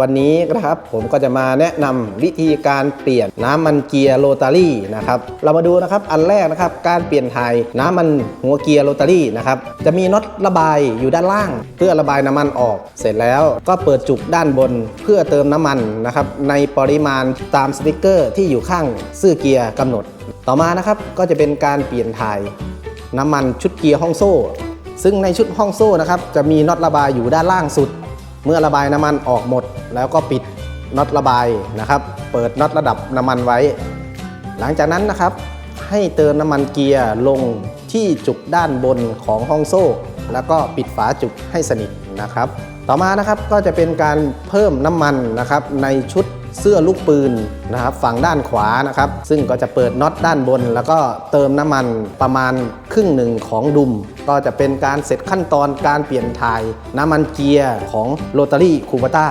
วันนี้นะครับผมก็จะมาแนะนำวิธีการเปลี่ยนน้ำมันเกียร์โรตารี่นะครับเรามาดูนะครับอันแรกนะครับการเปลี่ยนถ่ายน้ำมันหัวเกียร์โรตารี่นะครับจะมีน็อตระบายอยู่ด้านล่าง เพื่อระบายน้ำมันออก เสร็จแล้วก็เปิดจุกด้านบนเพื่อเติมน้ำมันนะครับในปริมาณตามสติกเกอร์ที่อยู่ข้างเสื้อเกียร์กำหนด ต่อมานะครับก็จะเป็นการเปลี่ยนถ่ายน้ำมันชุดเกียร์ห้องโซ่ ซึ่งในชุดห้องโซ่นะครับจะมีน็อตระบายอยู่ด้านล่างสุด เมื่อระบายน้ำมันออกหมด แล้วก็ปิดน็อตระบายนะครับ เปิดน็อตระดับน้ำมันไว้ หลังจากนั้นนะครับ ให้เติมน้ำมันเกียร์ลงที่จุกด้านบนของห้องโซ่ แล้วก็ปิดฝาจุกให้สนิทนะครับ ต่อมานะครับก็จะเป็นการเพิ่มน้ำมันนะครับในชุด เสื้อลูกปืนนะครับฝั่งด้านขวานะครับซึ่งก็จะเปิดน็อตด้านบน แล้วก็เติมน้ำมันประมาณครึ่งหนึ่งของดุม ก็จะเป็นการเสร็จขั้นตอนการเปลี่ยนถ่ายน้ำมันเกียร์ของโรตารี่คูปต้า